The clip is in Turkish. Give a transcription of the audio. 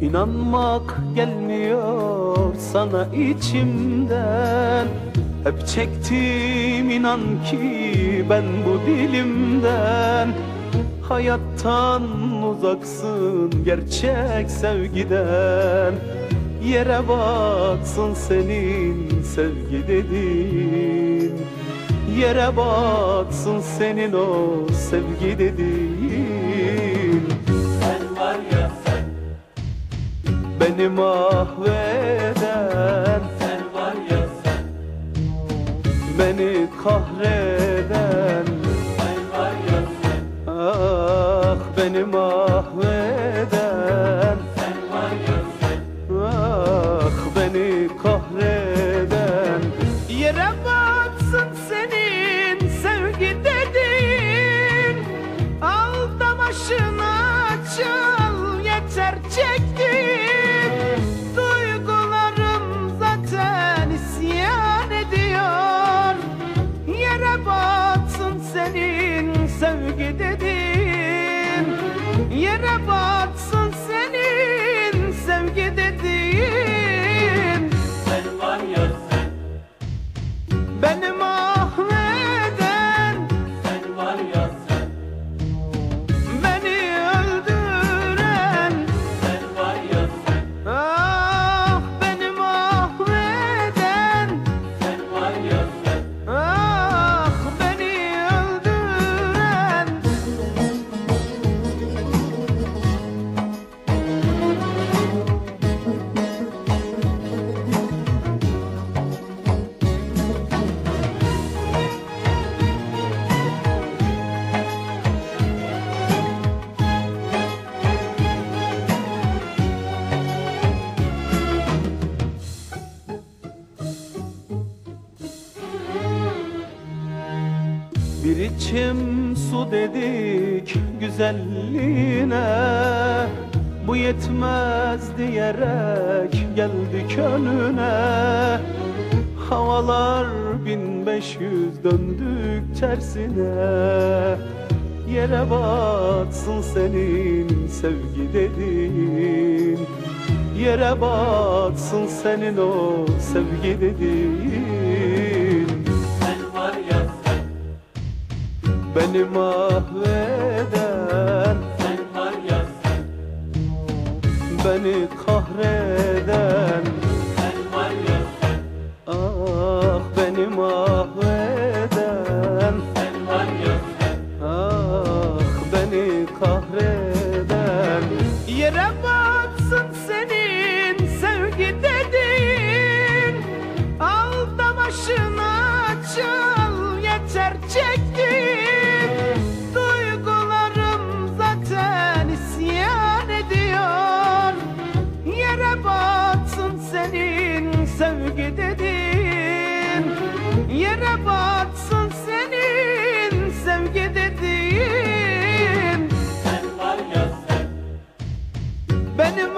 İnanmak gelmiyor sana içimden. Hep çektim inan ki ben bu dilimden. Hayattan uzaksın gerçek sevgiden. Yere baksın senin sevgi dediğin. Yere baksın senin o sevgi dediğin Beni mahveden. Sen var ya sen, Beni kahreden. Sen var ya sen, Ah beni mahveden. Sen var ya sen, Ah beni kahreden Yere batsın Bir içim su dedik güzelliğine Bu yetmez diyerek geldik önüne. Havalar bin beş yüz döndük tersine Yere batsın senin sevgi dediğin. Yere batsın senin o sevgi dediğin Beni mahveden. Sen var ya sen, Beni kahreden. Sen var ya sen, Ah beni mahveden. Sen var ya sen, Ah beni kahreden. Yere batsın Yere batsın senin sevgi dediğin. Sen var ya sen, Benim